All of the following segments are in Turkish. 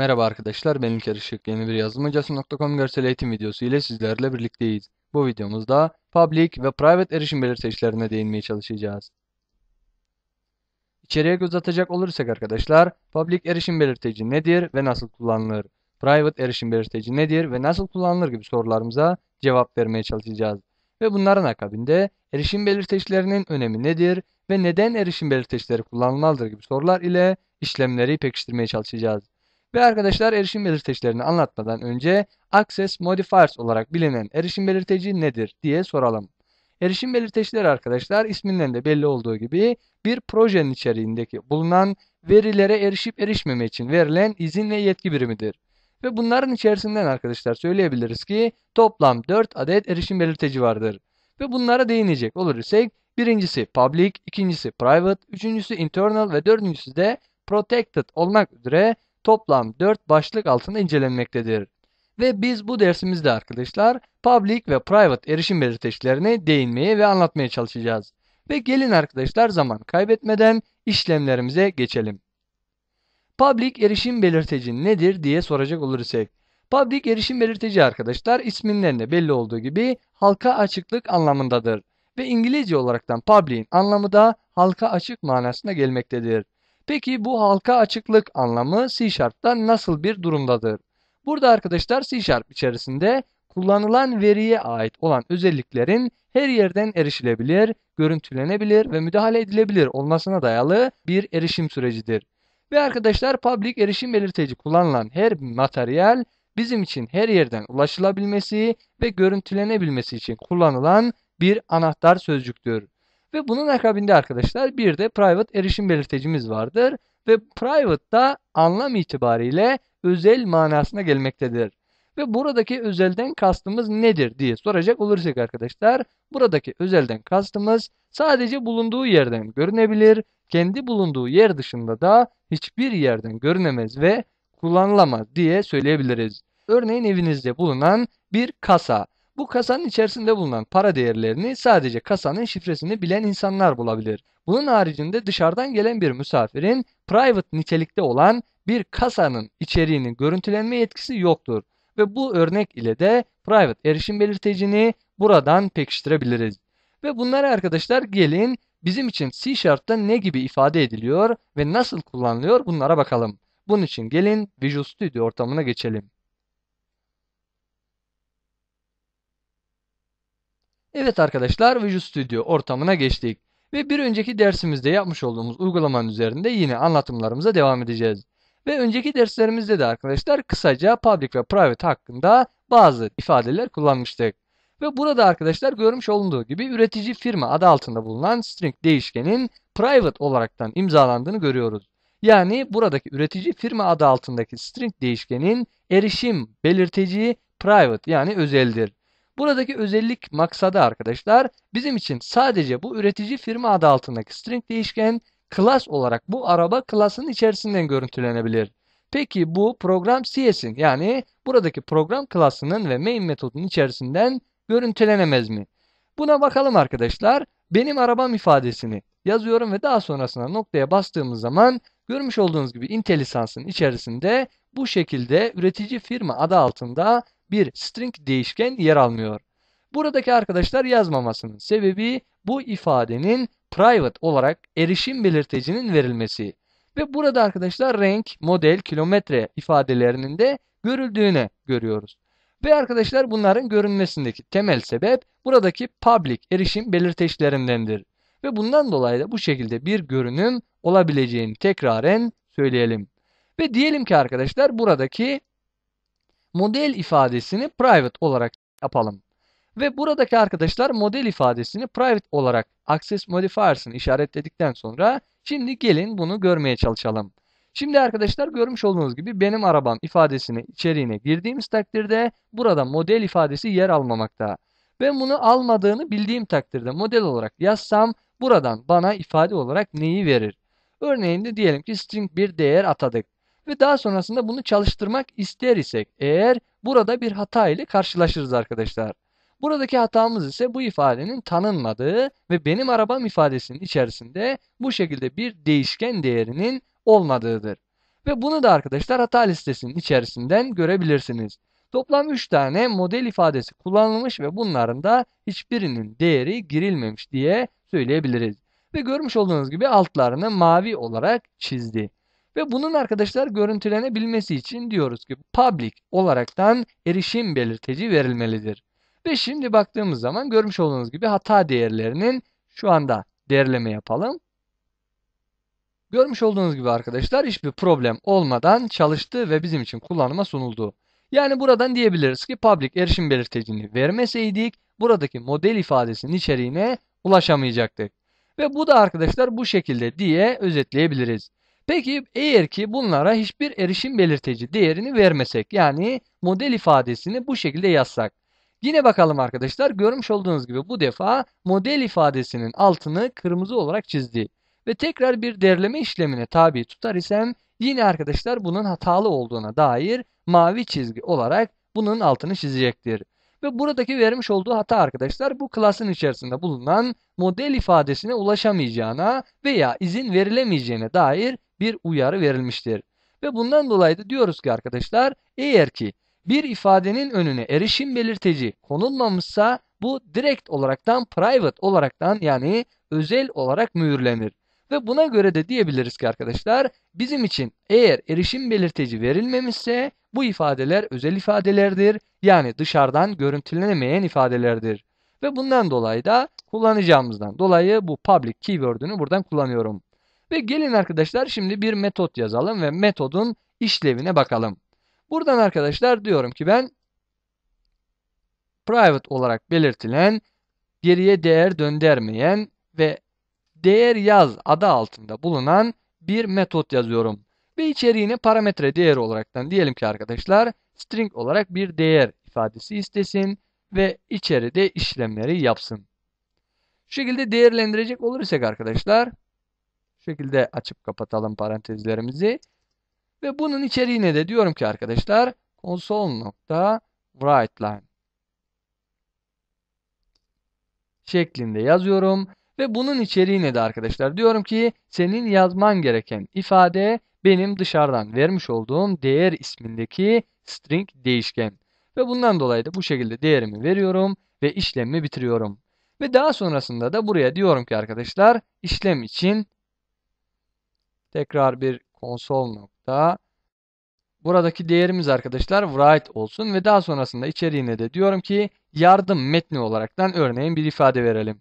Merhaba arkadaşlar, ben İlker Işık. Yeni bir yazılımhocası.com görsel eğitim videosu ile sizlerle birlikteyiz. Bu videomuzda public ve private erişim belirteçlerine değinmeye çalışacağız. İçeriye göz atacak olursak arkadaşlar, public erişim belirteci nedir ve nasıl kullanılır? Private erişim belirteci nedir ve nasıl kullanılır gibi sorularımıza cevap vermeye çalışacağız. Ve bunların akabinde erişim belirteçlerinin önemi nedir ve neden erişim belirteçleri kullanılmalıdır gibi sorular ile işlemleri pekiştirmeye çalışacağız. Ve arkadaşlar erişim belirteçlerini anlatmadan önce Access Modifiers olarak bilinen erişim belirteci nedir diye soralım. Erişim belirteçleri arkadaşlar isminden de belli olduğu gibi bir projenin içeriğindeki bulunan verilere erişip erişmeme için verilen izin ve yetki birimidir. Ve bunların içerisinden arkadaşlar söyleyebiliriz ki toplam 4 adet erişim belirteci vardır. Ve bunlara değinecek olur isek birincisi public, ikincisi private, üçüncüsü internal ve dördüncüsü de protected olmak üzere toplam 4 başlık altında incelenmektedir. Ve biz bu dersimizde arkadaşlar public ve private erişim belirteçlerine değinmeye ve anlatmaya çalışacağız. Ve gelin arkadaşlar zaman kaybetmeden işlemlerimize geçelim. Public erişim belirteci nedir diye soracak olursak. Public erişim belirteci arkadaşlar isminden de belli olduğu gibi halka açıklık anlamındadır. Ve İngilizce olaraktan public'in anlamı da halka açık manasına gelmektedir. Peki bu halka açıklık anlamı C Sharp'ta nasıl bir durumdadır? Burada arkadaşlar C Sharp içerisinde kullanılan veriye ait olan özelliklerin her yerden erişilebilir, görüntülenebilir ve müdahale edilebilir olmasına dayalı bir erişim sürecidir. Ve arkadaşlar public erişim belirteci kullanılan her materyal bizim için her yerden ulaşılabilmesi ve görüntülenebilmesi için kullanılan bir anahtar sözcüktür. Ve bunun akabinde arkadaşlar bir de private erişim belirtecimiz vardır. Ve private da anlam itibariyle özel manasına gelmektedir. Ve buradaki özelden kastımız nedir diye soracak olursak arkadaşlar, buradaki özelden kastımız sadece bulunduğu yerden görünebilir, kendi bulunduğu yer dışında da hiçbir yerden görünemez ve kullanılamaz diye söyleyebiliriz. Örneğin evinizde bulunan bir kasa bu kasanın içerisinde bulunan para değerlerini sadece kasanın şifresini bilen insanlar bulabilir. Bunun haricinde dışarıdan gelen bir misafirin private nitelikte olan bir kasanın içeriğinin görüntülenme yetkisi yoktur. Ve bu örnek ile de private erişim belirtecini buradan pekiştirebiliriz. Ve bunları arkadaşlar gelin bizim için C Sharp'ta ne gibi ifade ediliyor ve nasıl kullanılıyor bunlara bakalım. Bunun için gelin Visual Studio ortamına geçelim. Evet arkadaşlar Visual Studio ortamına geçtik. Ve bir önceki dersimizde yapmış olduğumuz uygulamanın üzerinde yine anlatımlarımıza devam edeceğiz. Ve önceki derslerimizde de arkadaşlar kısaca public ve private hakkında bazı ifadeler kullanmıştık. Ve burada arkadaşlar görmüş olunduğu gibi üretici firma adı altında bulunan string değişkenin private olaraktan imzalandığını görüyoruz. Yani buradaki üretici firma adı altındaki string değişkenin erişim belirteci private yani özeldir. Buradaki özellik maksadı arkadaşlar bizim için sadece bu üretici firma adı altındaki string değişken class olarak bu araba klasının içerisinden görüntülenebilir. Peki bu program CS'in yani buradaki program klasının ve main metodunun içerisinden görüntülenemez mi? Buna bakalım arkadaşlar. Benim arabam ifadesini yazıyorum ve daha sonrasında noktaya bastığımız zaman görmüş olduğunuz gibi IntelliSense'ın içerisinde bu şekilde üretici firma adı altında bir string değişken yer almıyor. Buradaki arkadaşlar yazmamasının sebebi bu ifadenin private olarak erişim belirtecinin verilmesi. Ve burada arkadaşlar renk, model, kilometre ifadelerinin de görüldüğüne görüyoruz. Ve arkadaşlar bunların görünmesindeki temel sebep buradaki public erişim belirteçlerindendir. Ve bundan dolayı da bu şekilde bir görünüm olabileceğini tekraren söyleyelim. Ve diyelim ki arkadaşlar buradaki model ifadesini private olarak yapalım. Ve buradaki arkadaşlar model ifadesini private olarak access modifiers'ını işaretledikten sonra şimdi gelin bunu görmeye çalışalım. Şimdi arkadaşlar görmüş olduğunuz gibi benim arabam ifadesini içeriğine girdiğimiz takdirde burada model ifadesi yer almamakta. Ben bunu almadığını bildiğim takdirde model olarak yazsam buradan bana ifade olarak neyi verir? Örneğin de diyelim ki string bir değer atadık ve daha sonrasında bunu çalıştırmak ister isek eğer burada bir hata ile karşılaşırız arkadaşlar. Buradaki hatamız ise bu ifadenin tanınmadığı ve benim arabam ifadesinin içerisinde bu şekilde bir değişken değerinin olmadığıdır. Ve bunu da arkadaşlar hata listesinin içerisinden görebilirsiniz. Toplam 3 tane model ifadesi kullanılmış ve bunların da hiçbirinin değeri girilmemiş diye söyleyebiliriz. Ve görmüş olduğunuz gibi altlarını mavi olarak çizdi. Ve bunun arkadaşlar görüntülenebilmesi için diyoruz ki public olaraktan erişim belirteci verilmelidir. Ve şimdi baktığımız zaman görmüş olduğunuz gibi hata değerlerinin şu anda değerleme yapalım. Görmüş olduğunuz gibi arkadaşlar hiçbir problem olmadan çalıştı ve bizim için kullanıma sunuldu. Yani buradan diyebiliriz ki public erişim belirtecini vermeseydik buradaki model ifadesinin içeriğine ulaşamayacaktık. Ve bu da arkadaşlar bu şekilde diye özetleyebiliriz. Peki eğer ki bunlara hiçbir erişim belirteci değerini vermesek yani model ifadesini bu şekilde yazsak. Yine bakalım arkadaşlar görmüş olduğunuz gibi bu defa model ifadesinin altını kırmızı olarak çizdi. Ve tekrar bir derleme işlemine tabi tutar isem yine arkadaşlar bunun hatalı olduğuna dair mavi çizgi olarak bunun altını çizecektir. Ve buradaki vermiş olduğu hata arkadaşlar bu klasın içerisinde bulunan model ifadesine ulaşamayacağına veya izin verilemeyeceğine dair bir uyarı verilmiştir. Ve bundan dolayı da diyoruz ki arkadaşlar eğer ki bir ifadenin önüne erişim belirteci konulmamışsa bu direkt olaraktan private olaraktan yani özel olarak mühürlenir. Ve buna göre de diyebiliriz ki arkadaşlar bizim için eğer erişim belirteci verilmemişse bu ifadeler özel ifadelerdir. Yani dışarıdan görüntülenemeyen ifadelerdir. Ve bundan dolayı da kullanacağımızdan dolayı bu public keyword'ünü buradan kullanıyorum. Ve gelin arkadaşlar şimdi bir metot yazalım ve metodun işlevine bakalım. Buradan arkadaşlar diyorum ki ben private olarak belirtilen geriye değer döndürmeyen ve değer yaz adı altında bulunan bir metot yazıyorum. Ve içeriğine parametre değer olaraktan diyelim ki arkadaşlar string olarak bir değer ifadesi istesin ve içeride işlemleri yapsın. Şu şekilde değerlendirecek olursak arkadaşlar şekilde açıp kapatalım parantezlerimizi. Ve bunun içeriğine de diyorum ki arkadaşlar console.writeLine şeklinde yazıyorum. Ve bunun içeriğine de arkadaşlar diyorum ki senin yazman gereken ifade benim dışarıdan vermiş olduğum değer ismindeki string değişken. Ve bundan dolayı da bu şekilde değerimi veriyorum ve işlemi bitiriyorum. Ve daha sonrasında da buraya diyorum ki arkadaşlar işlem için tekrar bir konsol nokta buradaki değerimiz arkadaşlar write olsun ve daha sonrasında içeriğine de diyorum ki yardım metni olaraktan örneğin bir ifade verelim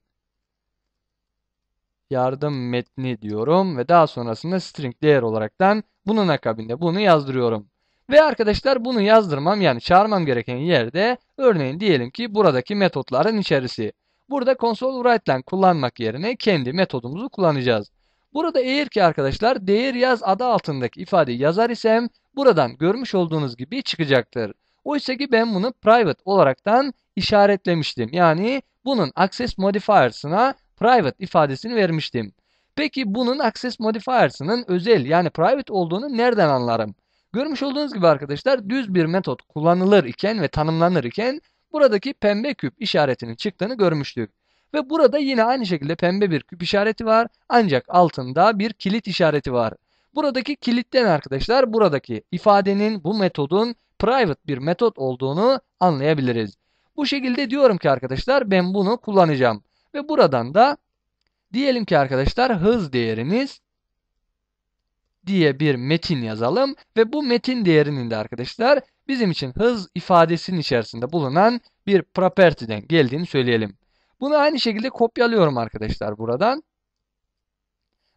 yardım metni diyorum ve daha sonrasında string değer olaraktan bunun akabinde bunu yazdırıyorum. Ve arkadaşlar bunu yazdırmam yani çağırmam gereken yerde örneğin diyelim ki buradaki metotların içerisi. Burada console writeline kullanmak yerine kendi metodumuzu kullanacağız. Burada eğer ki arkadaşlar değer yaz adı altındaki ifadeyi yazar isem buradan görmüş olduğunuz gibi çıkacaktır. Oysa ki ben bunu private olaraktan işaretlemiştim. Yani bunun access modifiers'ına private ifadesini vermiştim. Peki bunun access modifiers'ının özel yani private olduğunu nereden anlarım? Görmüş olduğunuz gibi arkadaşlar düz bir metot kullanılır iken ve tanımlanır iken buradaki pembe küp işaretinin çıktığını görmüştük. Ve burada yine aynı şekilde pembe bir küp işareti var ancak altında bir kilit işareti var. Buradaki kilitten arkadaşlar buradaki ifadenin bu metodun private bir metot olduğunu anlayabiliriz. Bu şekilde diyorum ki arkadaşlar ben bunu kullanacağım. Ve buradan da diyelim ki arkadaşlar hız değeriniz diye bir metin yazalım ve bu metin değerinin de arkadaşlar bizim için hız ifadesinin içerisinde bulunan bir property'den geldiğini söyleyelim. Bunu aynı şekilde kopyalıyorum arkadaşlar buradan.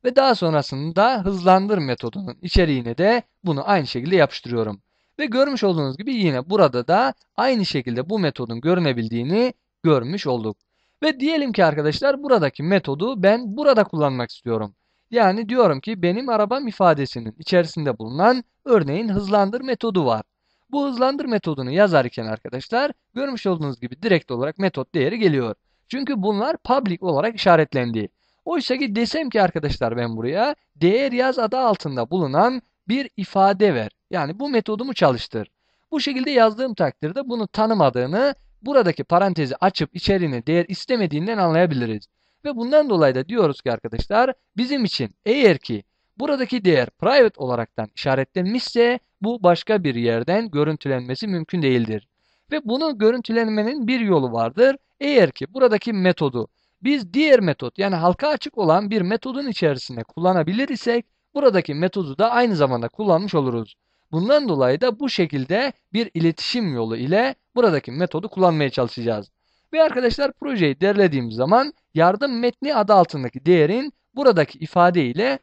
Ve daha sonrasında hızlandır metodunun içeriğine de bunu aynı şekilde yapıştırıyorum. Ve görmüş olduğunuz gibi yine burada da aynı şekilde bu metodun görünebildiğini görmüş olduk. Ve diyelim ki arkadaşlar buradaki metodu ben burada kullanmak istiyorum. Yani diyorum ki benim arabam ifadesinin içerisinde bulunan örneğin hızlandır metodu var. Bu hızlandır metodunu yazarken arkadaşlar görmüş olduğunuz gibi direkt olarak metot değeri geliyor. Çünkü bunlar public olarak işaretlendi. Oysa ki desem ki arkadaşlar ben buraya değer yaz adı altında bulunan bir ifade ver. Yani bu metodumu çalıştır. Bu şekilde yazdığım takdirde bunu tanımadığını buradaki parantezi açıp içeriğine değer istemediğinden anlayabiliriz. Ve bundan dolayı da diyoruz ki arkadaşlar bizim için eğer ki buradaki değer private olaraktan işaretlenmişse bu başka bir yerden görüntülenmesi mümkün değildir. Ve bunu görüntülenmenin bir yolu vardır. Eğer ki buradaki metodu biz diğer metot yani halka açık olan bir metodun içerisinde kullanabilir isek buradaki metodu da aynı zamanda kullanmış oluruz. Bundan dolayı da bu şekilde bir iletişim yolu ile buradaki metodu kullanmaya çalışacağız. Ve arkadaşlar projeyi derlediğimiz zaman yardım metni adı altındaki değerin buradaki ifade ile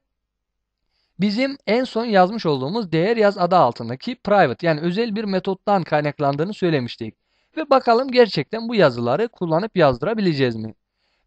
bizim en son yazmış olduğumuz değer yaz adı altındaki private yani özel bir metottan kaynaklandığını söylemiştik. Ve bakalım gerçekten bu yazıları kullanıp yazdırabileceğiz mi?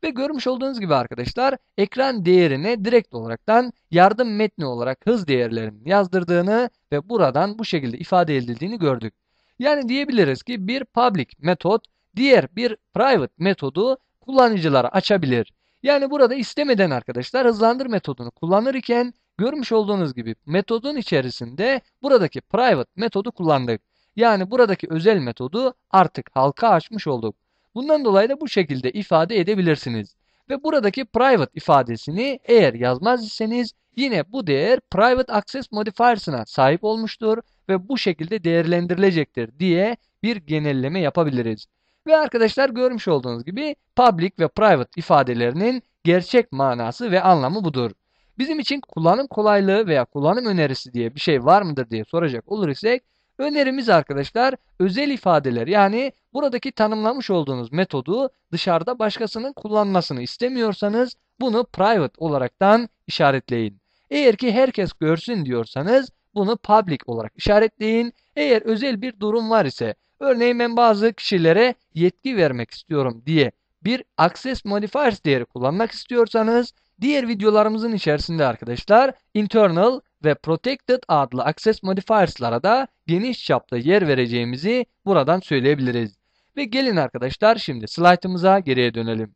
Ve görmüş olduğunuz gibi arkadaşlar ekran değerine direkt olaraktan yardım metni olarak hız değerlerinin yazdırdığını ve buradan bu şekilde ifade edildiğini gördük. Yani diyebiliriz ki bir public metot diğer bir private metodu kullanıcılara açabilir. Yani burada istemeden arkadaşlar hızlandır metodunu kullanırken görmüş olduğunuz gibi metodun içerisinde buradaki private metodu kullandık. Yani buradaki özel metodu artık halka açmış olduk. Bundan dolayı da bu şekilde ifade edebilirsiniz. Ve buradaki private ifadesini eğer yazmaz iseniz yine bu değer private access modifiers'ına sahip olmuştur ve bu şekilde değerlendirilecektir diye bir genelleme yapabiliriz. Ve arkadaşlar görmüş olduğunuz gibi public ve private ifadelerinin gerçek manası ve anlamı budur. Bizim için kullanım kolaylığı veya kullanım önerisi diye bir şey var mıdır diye soracak olur isek önerimiz arkadaşlar özel ifadeler yani buradaki tanımlamış olduğunuz metodu dışarıda başkasının kullanmasını istemiyorsanız bunu private olaraktan işaretleyin. Eğer ki herkes görsün diyorsanız bunu public olarak işaretleyin. Eğer özel bir durum var ise örneğin ben bazı kişilere yetki vermek istiyorum diye bir access modifiers değeri kullanmak istiyorsanız diğer videolarımızın içerisinde arkadaşlar internal ve protected adlı access modifiers'lara da geniş çapta yer vereceğimizi buradan söyleyebiliriz. Ve gelin arkadaşlar şimdi slaytımıza geriye dönelim.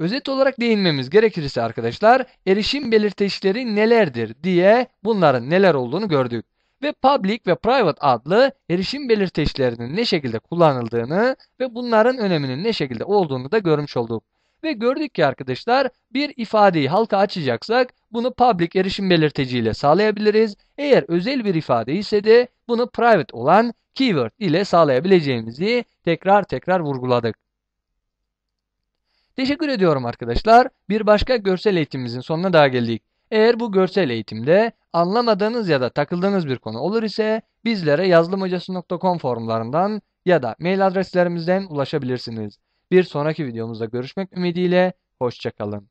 Özet olarak değinmemiz gerekirse arkadaşlar erişim belirteçleri nelerdir diye bunların neler olduğunu gördük. Ve public ve private adlı erişim belirteçlerinin ne şekilde kullanıldığını ve bunların öneminin ne şekilde olduğunu da görmüş olduk. Ve gördük ki arkadaşlar bir ifadeyi halka açacaksak bunu public erişim belirteciyle sağlayabiliriz. Eğer özel bir ifade ise de bunu private olan keyword ile sağlayabileceğimizi tekrar tekrar vurguladık. Teşekkür ediyorum arkadaşlar. Bir başka görsel eğitimimizin sonuna daha geldik. Eğer bu görsel eğitimde anlamadığınız ya da takıldığınız bir konu olur ise bizlere yazılımhocası.com forumlarından ya da mail adreslerimizden ulaşabilirsiniz. Bir sonraki videomuzda görüşmek ümidiyle, hoşçakalın.